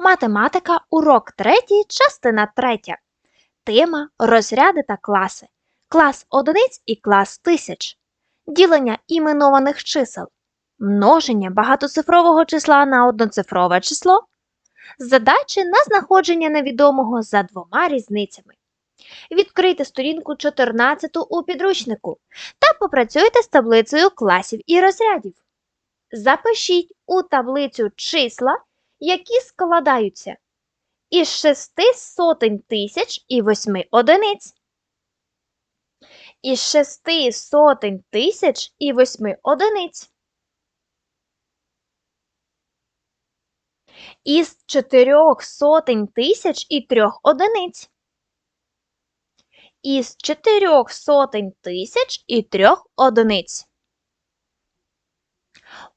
Математика, урок 3, частина 3. Тема розряди та класи. Клас одиниць і клас тисяч. Ділення іменованих чисел. Множення багатоцифрового числа на одноцифрове число. Задачі на знаходження невідомого за двома різницями. Відкрийте сторінку 14 у підручнику та попрацюйте з таблицею класів і розрядів. Запишіть у таблицю числа, які складаються із шести сотень тисяч і восьми одиниць. Із шести сотень тисяч і восьми одиниць. Із чотирьох сотень тисяч і трьох одиниць. Із чотирьох сотень тисяч і трьох одиниць.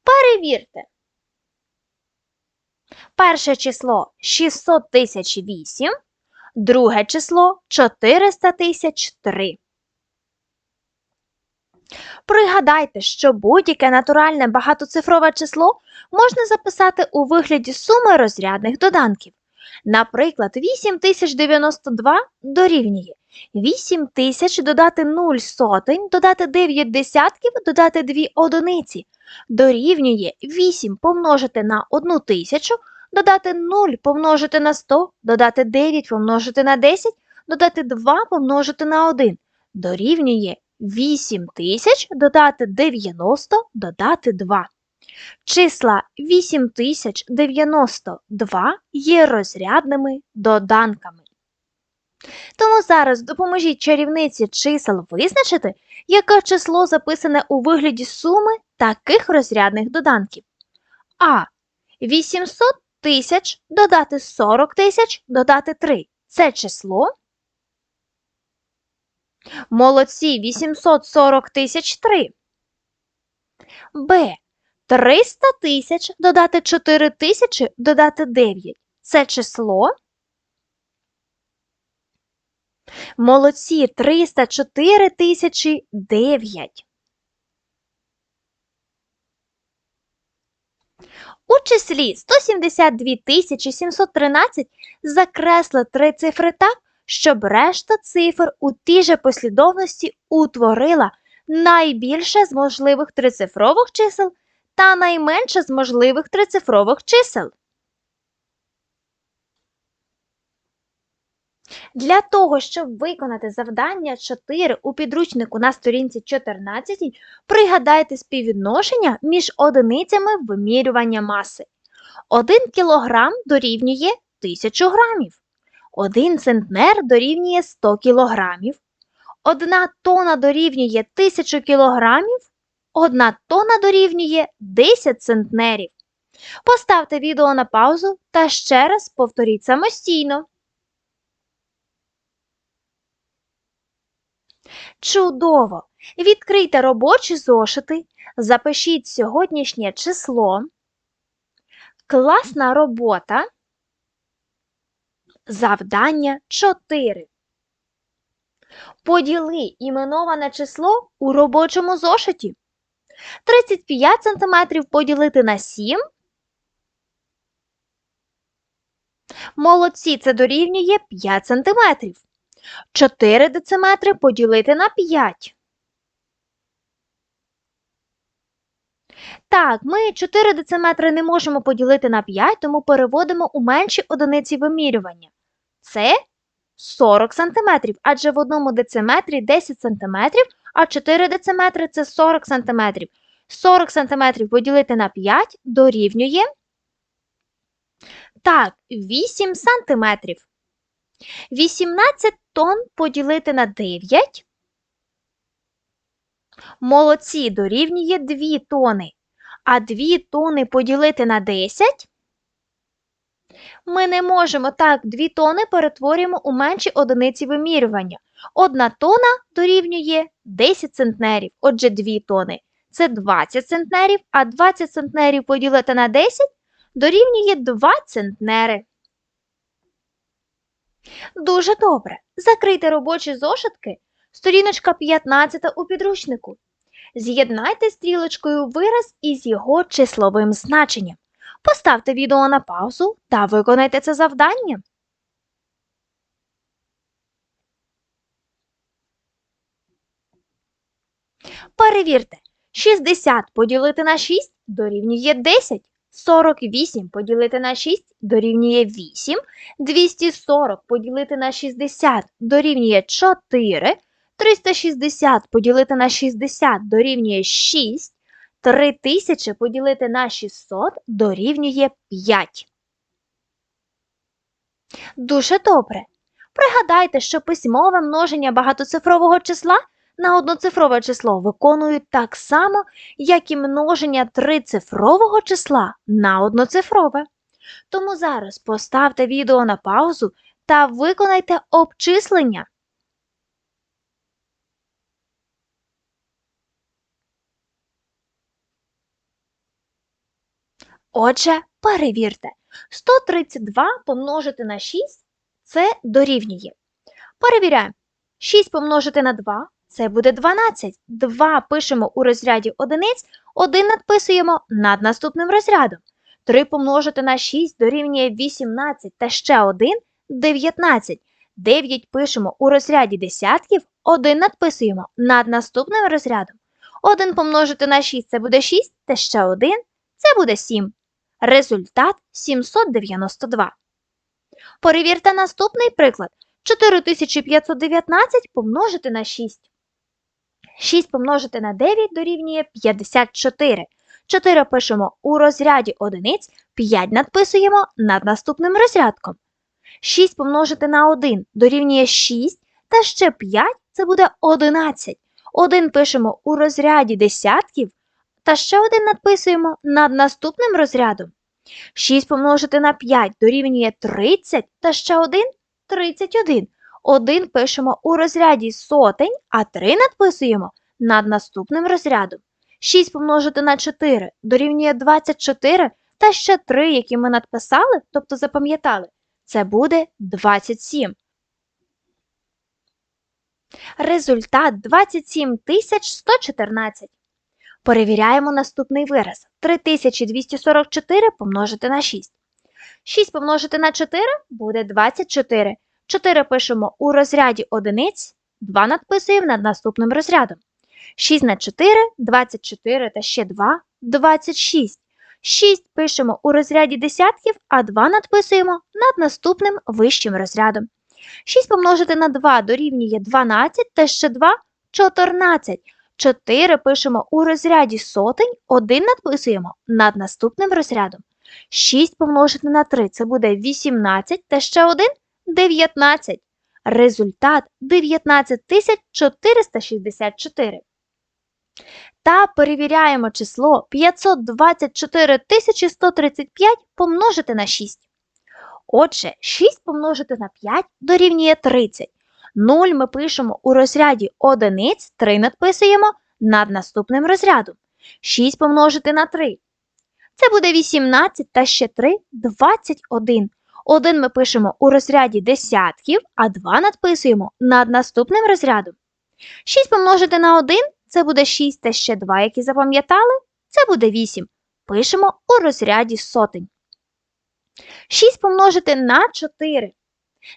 Перевірте. Перше число 600 тисяч 8, друге число 400 тисяч 3. Пригадайте, що будь-яке натуральне багатоцифрове число можна записати у вигляді суми розрядних доданків. Наприклад, 8092 дорівнює 8000 додати 0 сотень, додати 9 десятків, додати 2 одиниці. Дорівнює 8 помножити на 1000, додати 0 помножити на 100, додати 9 помножити на 10, додати 2 помножити на 1. Дорівнює 8000 додати 90, додати 2. Числа 8092 є розрядними доданками. Тому зараз допоможіть чарівниці чисел визначити, яке число записане у вигляді суми таких розрядних доданків. А. 800 тисяч додати 40 тисяч додати 3. Це число. Молодці 840 тисяч 3. Б. 300 тисяч додати 4 тисячі додати 9. Це число. Молодці 304 тисячі 9. У числі 172 тисячі 713 закресли три цифри так, щоб решта цифр у тій же послідовності утворила найбільше з можливих трицифрових чисел та найменше з можливих трицифрових чисел. Для того, щоб виконати завдання 4 у підручнику на сторінці 14, пригадайте співвідношення між одиницями вимірювання маси. 1 кг дорівнює 1000 грамів. 1 центнер дорівнює 100 кг. 1 тонна дорівнює 1000 кг. 1 тонна дорівнює 10 центнерів. Поставте відео на паузу та ще раз повторіть самостійно. Чудово! Відкрийте робочі зошити, запишіть сьогоднішнє число, класна робота, завдання 4. Поділи іменоване число у робочому зошиті. 35 см поділити на 7. Молодці, це дорівнює 5 см. 4 дециметри поділити на 5. Так, ми 4 дециметри не можемо поділити на 5, тому переводимо у менші одиниці вимірювання. Це 40 см, адже в одному дециметрі 10 см, а 4 дециметри – це 40 см. 40 см поділити на 5 дорівнює. Так, 8 см. 18 тонн поділити на 9. Молодці дорівнює 2 тони. А 2 тони поділити на 10. Ми не можемо так 2 тони перетворюємо у менші одиниці вимірювання. 1 тона дорівнює 10 центнерів. Отже, 2 тони це 20 центнерів, а 20 центнерів поділити на 10 дорівнює 2 центнери. Дуже добре. Закрийте робочі зошитки, сторіночка 15 у підручнику. З'єднайте стрілочкою вираз із його числовим значенням. Поставте відео на паузу та виконайте це завдання. Перевірте, 60 поділити на 6 дорівнює 10. 48 поділити на 6 дорівнює 8. 240 поділити на 60 дорівнює 4. 360 поділити на 60 дорівнює 6. 3000 поділити на 600 дорівнює 5. Дуже добре. Пригадайте, що письмове множення багатоцифрового числа на одноцифрове число виконують так само, як і множення трицифрового числа на одноцифрове. Тому зараз поставте відео на паузу та виконайте обчислення. Отже, перевірте. 132 помножити на 6 це дорівнює. Перевіряємо. 6 помножити на 2 це буде 12. 2 пишемо у розряді одиниць, 1 надписуємо над наступним розрядом. 3 помножити на 6 дорівнює 18 та ще 1 19. 9 пишемо у розряді десятків, 1 надписуємо над наступним розрядом. 1 помножити на 6 це буде 6 та ще 1 це буде 7. Результат 792. Перевірте наступний приклад. 4519 помножити на 6. 6 помножити на 9 дорівнює 54. 4 пишемо у розряді одиниць, 5 надписуємо над наступним розрядком. 6 помножити на 1 дорівнює 6, та ще 5 це буде 11. 1 пишемо у розряді десятків, та ще 1 надписуємо над наступним розрядом. 6 помножити на 5 дорівнює 30, та ще 1 31. 1 пишемо у розряді сотень, а 3 надписуємо над наступним розрядом. 6 помножити на 4 дорівнює 24, та ще 3, які ми надписали, тобто запам'ятали, це буде 27. Результат 27 114. Перевіряємо наступний вираз. 3244 помножити на 6. 6 помножити на 4 буде 24. 4 пишемо у розряді одиниць, 2 надписуємо над наступним розрядом. 6 на 4, 24 та ще 2 26. 6 пишемо у розряді десятків, а 2 надписуємо над наступним вищим розрядом. 6 помножити на 2 дорівнює 12 та ще 2 14. 4 пишемо у розряді сотень, 1 надписуємо над наступним розрядом. 6 помножити на 3 це буде 18 та ще 1 19. Результат 19464. Та перевіряємо число 524 135 помножити на 6. Отже, 6 помножити на 5 дорівнює 30. 0 ми пишемо у розряді одиниць, 3 надписуємо над наступним розрядом. 6 помножити на 3. Це буде 18 та ще 3 21. 1 ми пишемо у розряді десятків, а 2 надписуємо над наступним розрядом. 6 помножити на 1 це буде 6 та ще 2, які запам'ятали, це буде 8. Пишемо у розряді сотень. 6 помножити на 4.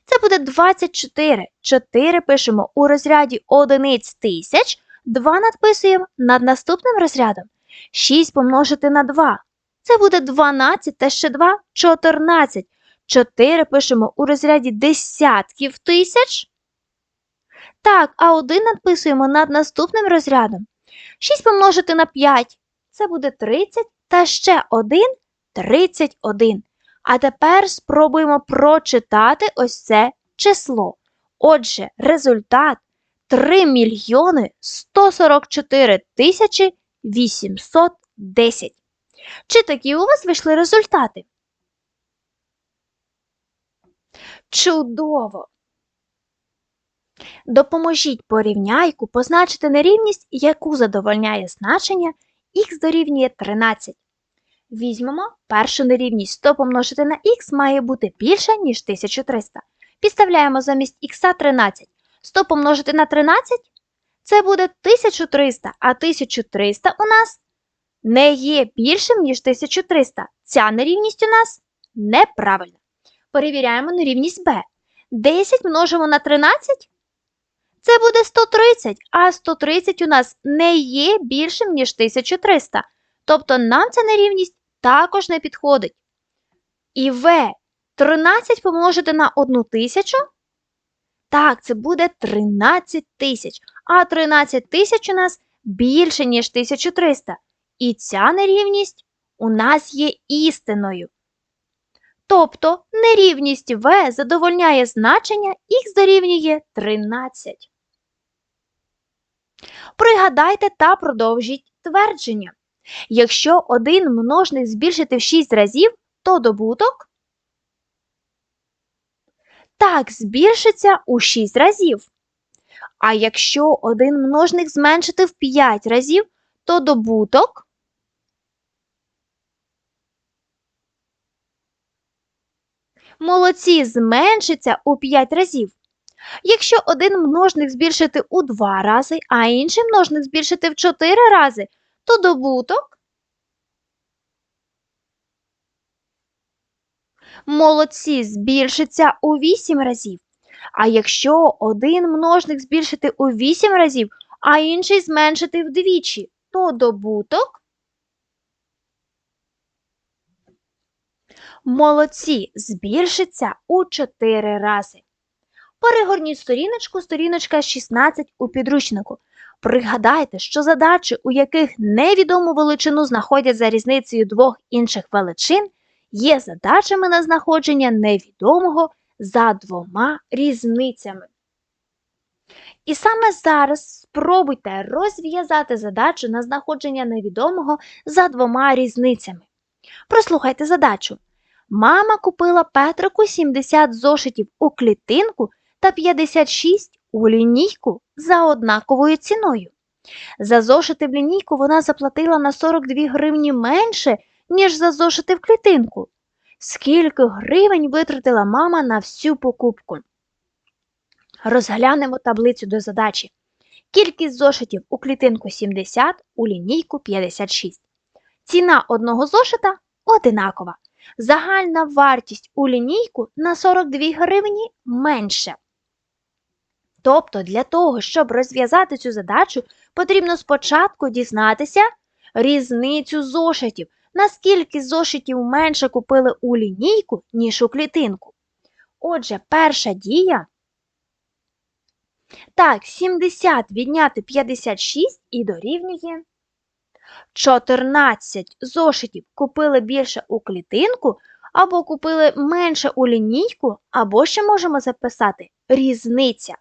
Це буде 24. 4 пишемо у розряді одиниць тисяч, 2 надписуємо над наступним розрядом. 6 помножити на 2. Це буде 12 та ще 2 14. 4 пишемо у розряді десятків тисяч. Так, а 1 надписуємо над наступним розрядом. 6 помножити на 5. Це буде 30 та ще 1 31. А тепер спробуємо прочитати ось це число. Отже, результат 3 мільйони 144 тисячі 810. Чи такі у вас вийшли результати? Чудово! Допоможіть порівняйку позначити нерівність, яку задовольняє значення х дорівнює 13. Візьмемо першу нерівність 100 помножити на х має бути більше, ніж 1300. Підставляємо замість х 13. 100 помножити на 13 це буде 1300, а 1300 у нас не є більшим, ніж 1300. Ця нерівність у нас неправильна. Перевіряємо нерівність Б. 10 множимо на 13. Це буде 130, а 130 у нас не є більшим, ніж 1300. Тобто нам ця нерівність також не підходить. І В 13 помножити на 1000. Так, це буде 13 тисяч. А 13 тисяч у нас більше, ніж 1300. І ця нерівність у нас є істиною. Тобто нерівність В задовольняє значення х дорівнює 13. Пригадайте та продовжіть твердження. Якщо один множник збільшити в 6 разів, то добуток так збільшиться у 6 разів. А якщо один множник зменшити в 5 разів, то добуток молодці зменшиться у 5 разів. Якщо один множник збільшити у 2 рази, а інший множник збільшити в 4 рази, то добуток молодці збільшиться у 8 разів. А якщо один множник збільшити у 8 разів, а інший зменшити вдвічі, то добуток молодці збільшиться у 4 рази. Перегорніть сторіночку, сторіночка 16 у підручнику. Пригадайте, що задачі, у яких невідому величину знаходять за різницею двох інших величин, є задачами на знаходження невідомого за двома різницями. І саме зараз спробуйте розв'язати задачу на знаходження невідомого за двома різницями. Прослухайте задачу. Мама купила Петрику 70 зошитів у клітинку та 56 у лінійку за однаковою ціною. За зошити в лінійку вона заплатила на 42 гривні менше, ніж за зошити в клітинку. Скільки гривень витратила мама на всю покупку? Розглянемо таблицю до задачі. Кількість зошитів у клітинку 70, у лінійку 56. Ціна одного зошита одинакова. Загальна вартість у лінійку на 42 гривні менше. Тобто, для того, щоб розв'язати цю задачу, потрібно спочатку дізнатися різницю зошитів, наскільки зошитів менше купили у лінійку, ніж у клітинку. Отже, перша дія. Так, 70 відняти 56 і дорівнює. 14 зошитів купили більше у клітинку, або купили менше у лінійку, або ще можемо записати різниця.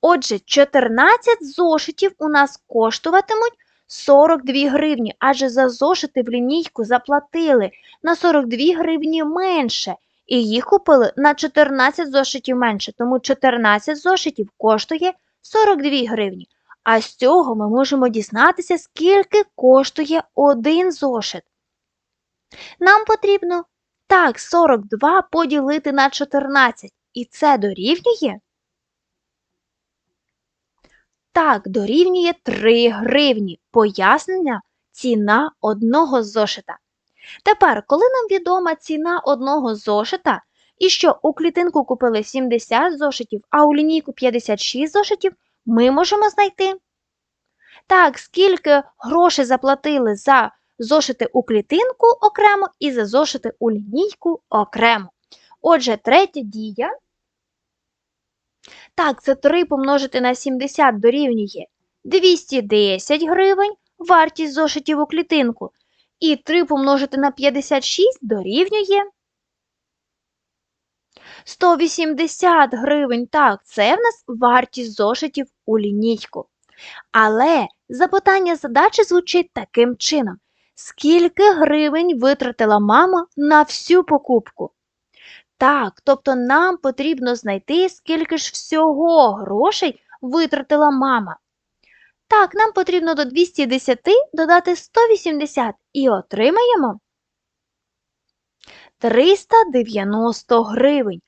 Отже, 14 зошитів у нас коштуватимуть 42 гривні, адже за зошити в лінійку заплатили на 42 гривні менше, і їх купили на 14 зошитів менше, тому 14 зошитів коштує 42 гривні. А з цього ми можемо дізнатися, скільки коштує один зошит. Нам потрібно так 42 поділити на 14, і це дорівнює. Так, дорівнює 3 гривні. Пояснення ціна одного зошита. Тепер, коли нам відома ціна одного зошита, і що у клітинку купили 70 зошитів, а у лінійку 56 зошитів, ми можемо знайти. Так, скільки грошей заплатили за зошити у клітинку окремо і за зошити у лінійку окремо. Отже, третя дія. Так, це 3 помножити на 70 дорівнює 210 гривень, вартість зошитів у клітинку. І 3 помножити на 56 дорівнює 180 гривень. Так, це в нас вартість зошитів у лінійку. Але запитання задачі звучить таким чином: скільки гривень витратила мама на всю покупку? Так, тобто нам потрібно знайти, скільки ж всього грошей витратила мама. Так, нам потрібно до 210 додати 180 і отримаємо 390 гривень.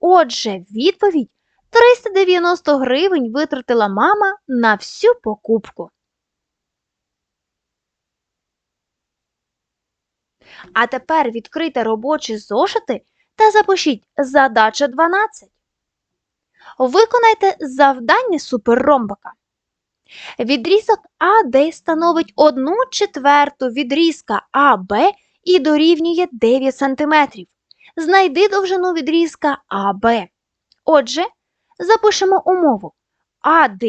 Отже, відповідь 390 гривень витратила мама на всю покупку. А тепер відкрийте робочі зошити та запишіть задача 12. Виконайте завдання суперромбика. Відрізок АД становить 1 четверту відрізка АБ і дорівнює 9 см. Знайди довжину відрізка АБ. Отже, запишемо умову. АД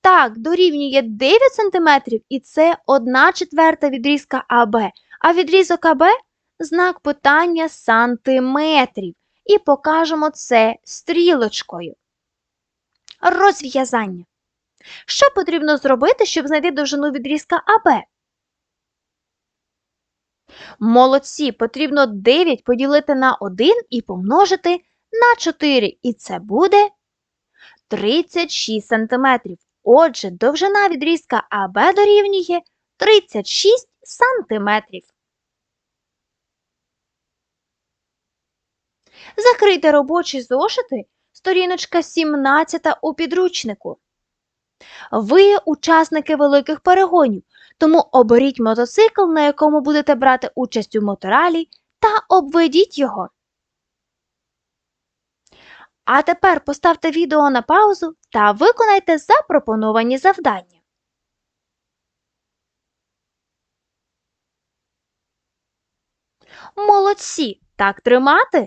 так, дорівнює 9 см і це 1 четверта відрізка АБ, а відрізок АБ знак питання сантиметрів. І покажемо це стрілочкою. Розв'язання. Що потрібно зробити, щоб знайти довжину відрізка АБ? Молодці, потрібно 9 поділити на 1 і помножити на 4, і це буде 36 см. Отже, довжина відрізка АБ дорівнює 36 см. Закрийте робочі зошити, сторіночка 17 у підручнику. Ви учасники великих перегонів, тому оберіть мотоцикл, на якому будете брати участь у моторалі, та обведіть його. А тепер поставте відео на паузу та виконайте запропоновані завдання. Молодці! Так тримати!